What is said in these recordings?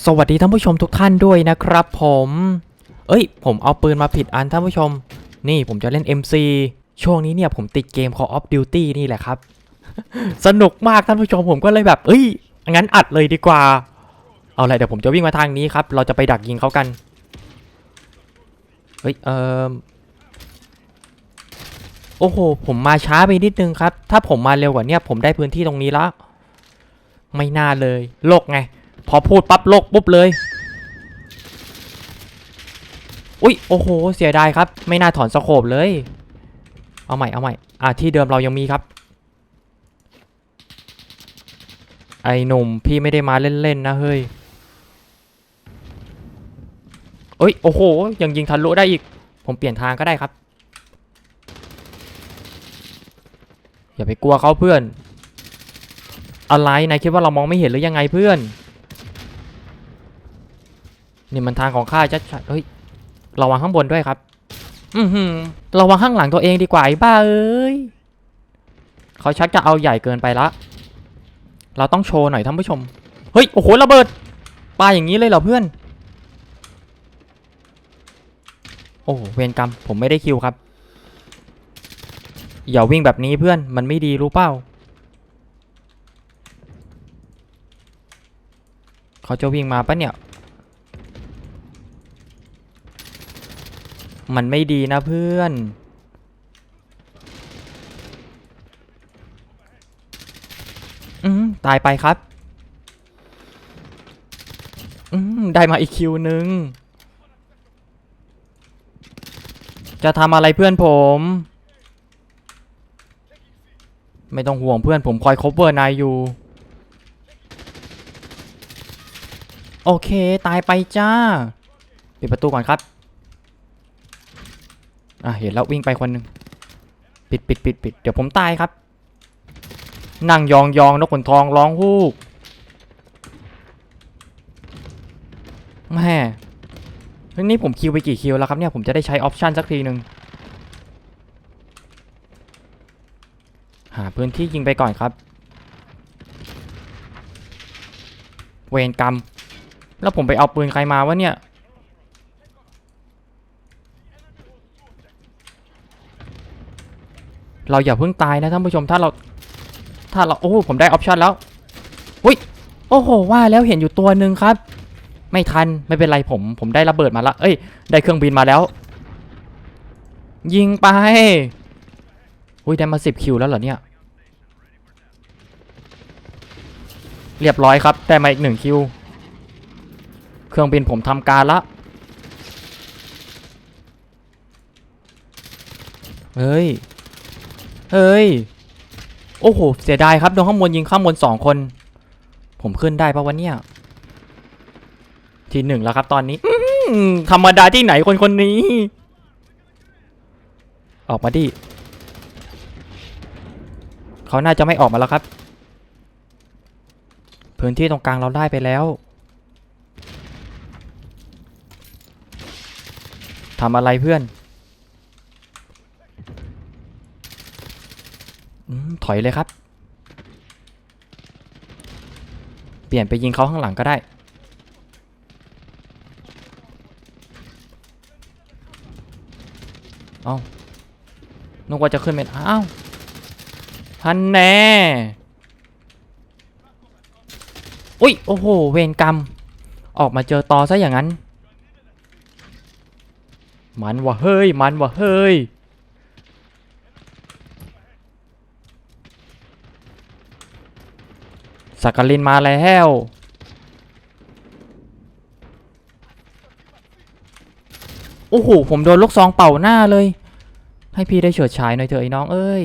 สวัสดีท่านผู้ชมทุกท่านด้วยนะครับผม เอ้ย ผมเอาปืนมาผิดอันท่านผู้ชม นี่ผมจะเล่น MC ช่วงนี้เนี่ยผมติดเกม Call of Duty นี่แหละครับ สนุกมากท่านผู้ชมผมก็เลยแบบ เอ้ย งั้นอัดเลยดีกว่า เอาอะไรเดี๋ยวผมจะวิ่งมาทางนี้ครับ เราจะไปดักยิงเขากัน เฮ้ย เออโอ้โห ผมมาช้าไปนิดนึงครับ ถ้าผมมาเร็วกว่านี้ผมได้พื้นที่ตรงนี้แล้วไม่น่าเลย โลกไง พอพูดปั๊บโลกปุ๊บเลย อุ้ยโอ้โห เสียดายครับ ไม่น่าถอนสโคบเลย เอาใหม่เอาใหม่ อะที่เดิมเรายังมีครับ ไอหนุ่มพี่ไม่ได้มาเล่นๆนะเฮ้ยเอ้ยโอ้โห ยังยิงทะลุได้อีก ผมเปลี่ยนทางก็ได้ครับ อย่าไปกลัวเขาเพื่อน อะไรนายคิดว่าเรามองไม่เห็นหรือยังไงเพื่อน นี่มันทางของข้าชัดๆเฮ้ยระวังข้างบนด้วยครับ อือหือระวังข้างหลังตัวเองดีกว่าไอ้บ้าเอ้ยเขาชักจะเอาใหญ่เกินไปละ เราต้องโชว์หน่อยท่านผู้ชม เฮ้ย โอ้โห ระเบิดปาอย่างนี้เลยเหรอเพื่อน โอ้โหเวรกรรม ผมไม่ได้คิวครับ อย่าวิ่งแบบนี้เพื่อน มันไม่ดีรู้เปล่า เขาจะวิ่งมาปะเนี่ย มันไม่ดีนะเพื่อนอืมตายไปครับอืมได้มาอีกคิวหนึ่งจะทำอะไรเพื่อนผม ไม่ต้องห่วงเพื่อนผมคอยคบเวอร์นายอยู่ โอเค ตายไปจ้า ปิดประตูก่อนครับ อะเห็นแล้ววิ่งไปคนหนึ่งปิดปิดปิดปิดเดี๋ยวผมตายครับ นั่งยองยองนกขนทองร้องฮูกแม่เรื่องนี้ผมคิวไปกี่คิวแล้วครับเนี่ยผมจะได้ใช้ออปชันสักทีหนึ่งหาพื้นที่ยิงไปก่อนครับ เวรกรรม แล้วผมไปเอาปืนใครมาวะเนี่ย เราอย่าเพิ่งตายนะท่านผู้ชมถ้าเรา ถ้าเราโอ้ผมได้ออปชันแล้วอุ้ยโอ้โหว่าแล้วเห็นอยู่ตัวหนึ่งครับ ไม่ทันไม่เป็นไรผม ผมได้ระเบิดมาละเอ้ยได้เครื่องบินมาแล้ว ยิงไปอุ้ยได้มาสิบคิวแล้วเหรอเนี่ยเรียบร้อยครับได้มาอีกหนึ่งคิว เครื่องบินผมทำการละเฮ้ย เฮ้ย โอ้โห เสียดายครับโดนข้างบนยิงข้างบนสองคน ผมขึ้นได้ปะวันเนี่ย ทีหนึ่งแล้วครับตอนนี้ธรรมดาที่ไหนคนคนนี้ ออกมาดิ เขาน่าจะไม่ออกมาแล้วครับ พื้นที่ตรงกลางเราได้ไปแล้วทำอะไรเพื่อนอม ถอยเลยครับ เปลี่ยนไปยิงเขาข้างหลังก็ได้ เอานึกว่าจะขึ้นเป็นอ้าวพันแน่อุ้ย โอ้โห เวรกรรม ออกมาเจอตอซะอย่างนั้น มันวะเฮ้ย มันวะเฮ้ย สักกลินมาแล้วโอ้โห ผมโดนลูกซองเป่าหน้าเลย ให้พี่ได้เฉิดฉายหน่อยเถอะไอ้น้องเอ้ย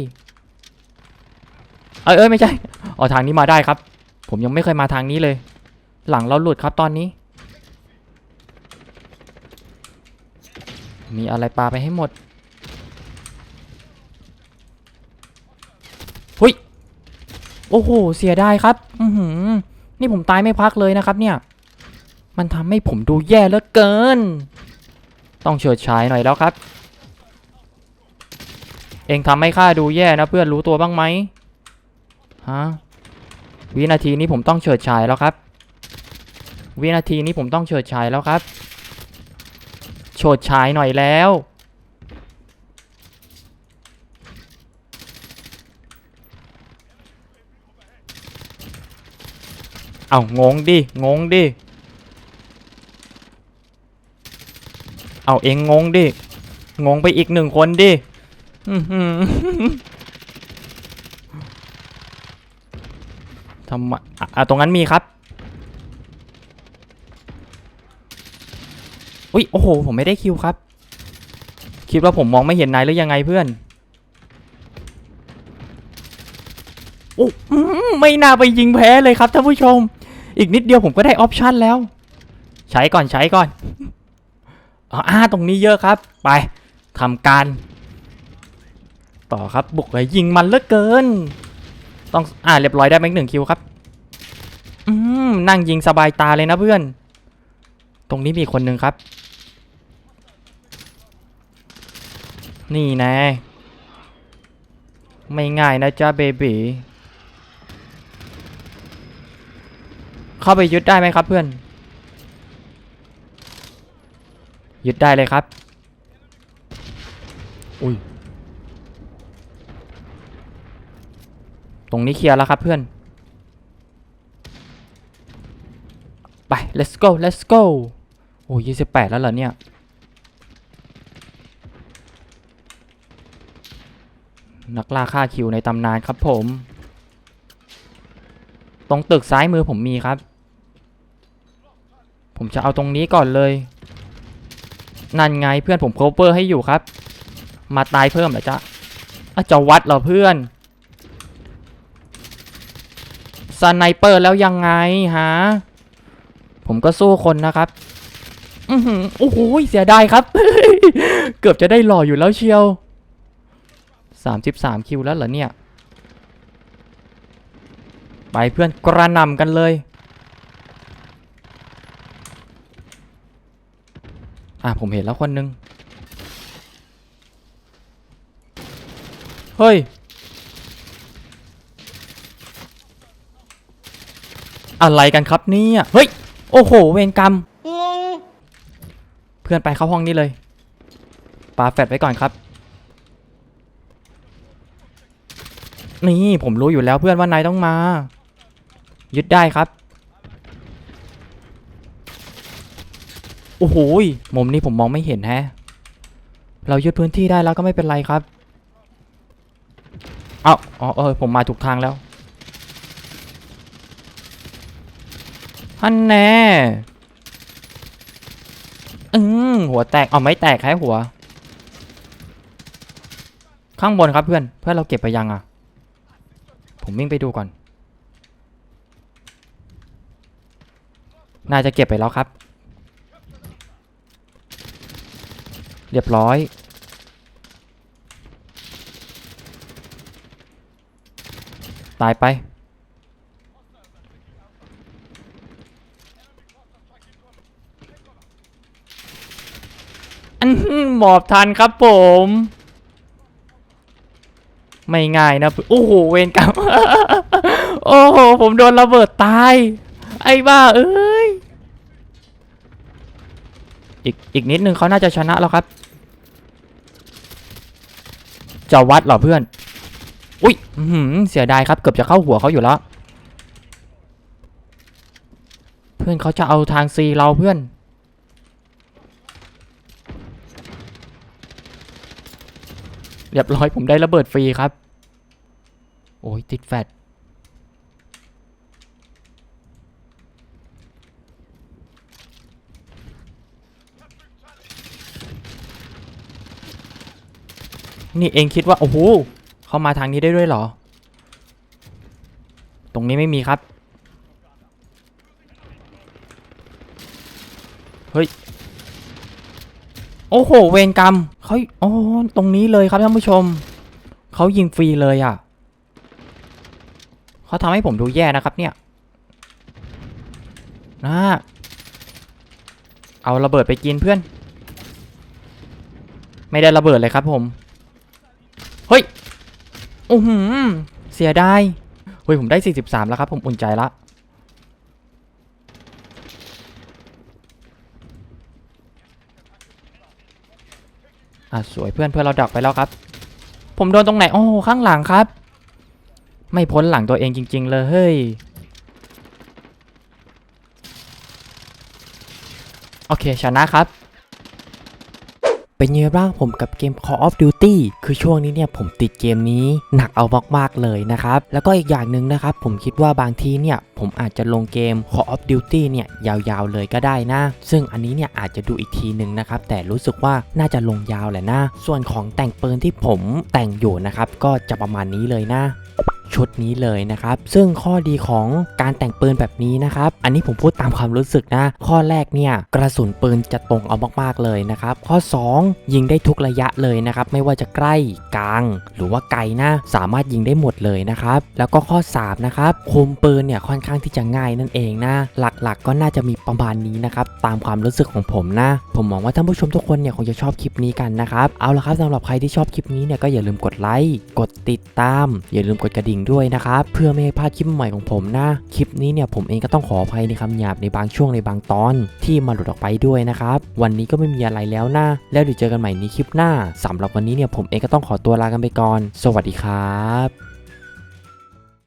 เอ้ยเอ้ยไม่ใช่อ๋อทางนี้มาได้ครับ ผมยังไม่เคยมาทางนี้เลย หลังเราหลุดครับตอนนี้ มีอะไรปาไปให้หมด หุย โอ้โห เสียดายครับ อือหือ นี่ผมตายไม่พักเลยนะครับ เนี่ย มันทำให้ผมดูแย่เหลือเกิน ต้องเฉิดฉายหน่อยแล้วครับ เองทำให้ข้าดูแย่นะเพื่อนรู้ตัวบ้างไหมฮะ วินาทีนี้ผมต้องเฉิดฉายแล้วครับ วินาทีนี้ผมต้องเฉิดฉายแล้วครับ โฉดฉายหน่อยแล้ว เอางงดิ งงดิ เอาเองงงดิ งงไปอีกหนึ่งคนดิทำไมอะอะตรงนั้นมีครับ อุ้ย โอ้โห ผมไม่ได้คิวครับ คิดว่าผมมองไม่เห็นนายหรือยังไงเพื่อน โอ้ไม่น่าไปยิงแพ้เลยครับท่านผู้ชม อีกนิดเดียวผมก็ได้ออปชั่นแล้ว ใช้ก่อนใช้ก่อนอ่าตรงนี้เยอะครับ ไปทำการ ต่อครับบุกเลยยิงมันเลือเกิน ต้องอ่าเรียบร้อยได้แม็กหนึ่งคิวครับ อืมนั่งยิงสบายตาเลยนะเพื่อน ตรงนี้มีคนหนึ่งครับ นี่นะไม่ง่ายนะจ๊ะเบบี เข้าไปยึดได้ไหมครับเพื่อน ยึดได้เลยครับ อุ้ย ตรงนี้เคลียร์แล้วครับเพื่อน ไป let's go let's go โอ้ยี่สิบแปดแล้วเหรอเนี่ย นักล่าฆ่าคิวในตำนานครับผม ตรงตึกซ้ายมือผมมีครับ ผมจะเอาตรงนี้ก่อนเลย นั่นไงเพื่อนผมโคเปอร์ให้อยู่ครับ มาตายเพิ่มเหรอจ๊ะอะจะวัดเหรอเพื่อนสไนเปอร์แล้วยังไงฮะ ผมก็สู้คนนะครับ อือหือโอ้โหเสียดายครับ เกือบจะได้หล่ออยู่แล้วเชียว33คิวแล้วเหรอเนี่ย ไปเพื่อนกระนำกันเลย อะผมเห็นแล้วคนหนึ่งเฮ้ย อะไรกันครับเนี่ย เฮ้ย โอ้โห เวรกรรม เพื่อนไปเข้าห้องนี้เลยปาแฟดไว้ก่อนครับ นี่ผมรู้อยู่แล้วเพื่อนว่านายต้องมา ยึดได้ครับ โอ้โหมุมนี้ผมมองไม่เห็นแฮะ เรายึดพื้นที่ได้แล้วก็ไม่เป็นไรครับ เอาอ๋อเออผมมาถูกทางแล้วฮันแน่อืมหัวแตกเอาไม่แตกแค่หัว ข้างบนครับเพื่อน เพื่อนเราเก็บไปยังอะ ผมวิ่งไปดูก่อน น่าจะเก็บไปแล้วครับ เรียบร้อยตายไป อันหมอบทันครับผม ไม่ง่ายนะ โอ้โห เวรกรรม โอ้โห ผมโดนระเบิดตาย ไอ้บ้า เอ้ย อีกอีกนิดนึงเขาน่าจะชนะแล้วครับ จะวัดเหรอเพื่อน อุ้ยหือเสียดายครับเกือบจะเข้าหัวเขาอยู่แล้ว เพื่อนเขาจะเอาทางซีเราเพื่อนเรียบร้อยผมได้ระเบิดฟรีครับ โอ้ยติดแฟด นี่เองคิดว่าโอ้โหเข้ามาทางนี้ได้ด้วยเหรอ ตรงนี้ไม่มีครับ เฮ้ย โอ้โห เวรกรรมเขาโอ้ตรงนี้เลยครับท่านผู้ชม เขายิงฟรีเลยอะ เขาทำให้ผมดูแย่นะครับเนี่ยนะเอาระเบิดไปกินเพื่อน ไม่ได้ระเบิดเลยครับผม เฮ้ยโอ้มเสียดายเฮ้ยผมได้ 43 แล้วครับ ผมอุ่นใจละอะสวยเพื่อนเพื่อนเราดักไปแล้วครับ ผมโดนตรงไหน โอ้ข้างหลังครับ ไม่พ้นหลังตัวเองจริง ๆ เลยเฮ้ยโอเคชนะครับ เป็นยังไงบ้างผมกับเกม Call of Duty คือช่วงนี้เนี่ยผมติดเกมนี้หนักเอามากๆเลยนะครับ แล้วก็อีกอย่างหนึ่งนะครับ ผมคิดว่าบางทีเนี่ยผมอาจจะลงเกม Call of Duty เนี่ยยาวๆเลยก็ได้นะ ซึ่งอันนี้เนี่ยอาจจะดูอีกทีหนึ่งนะครับ แต่รู้สึกว่าน่าจะลงยาวแหละนะ ส่วนของแต่งปืนที่ผมแต่งอยู่นะครับ ก็จะประมาณนี้เลยนะ ชุดนี้เลยนะครับ ซึ่งข้อดีของการแต่งปืนแบบนี้นะครับ อันนี้ผมพูดตามความรู้สึกนะ ข้อแรกเนี่ยกระสุนปืนจะตรงเอามากๆเลยนะครับ ข้อ 2 ยิงได้ทุกระยะเลยนะครับ ไม่ว่าจะใกล้กลาง หรือว่าไกลนะสามารถยิงได้หมดเลยนะครับ แล้วก็ข้อ 3 นะครับคุมปืนเนี่ยค่อนข้างที่จะง่ายนั่นเองนะ หลักๆ ก็น่าจะมีประมาณนี้นะครับตามความรู้สึกของผมนะ ผมหวังว่าท่านผู้ชมทุกคนเนี่ยคงจะชอบคลิปนี้กันนะครับเอาละครับสำหรับใครที่ชอบคลิปนี้เนี่ยก็อย่าลืมกดไลค์กดติดตาม อย่าลืมกดกระดิ่งงด้วยนะครับ เพื่อไม่ให้พลาดคลิปใหม่ของผมนะ คลิปนี้เนี่ยผมเองก็ต้องขออภัยในคำหยาบในบางช่วงในบางตอนที่มาหลุดออกไปด้วยนะครับ วันนี้ก็ไม่มีอะไรแล้วนะ แล้วเดี๋ยวเจอกันใหม่ในคลิปหน้าสำหรับวันนี้เนี่ยผมเองก็ต้องขอตัวลากันไปก่อน สวัสดีครับ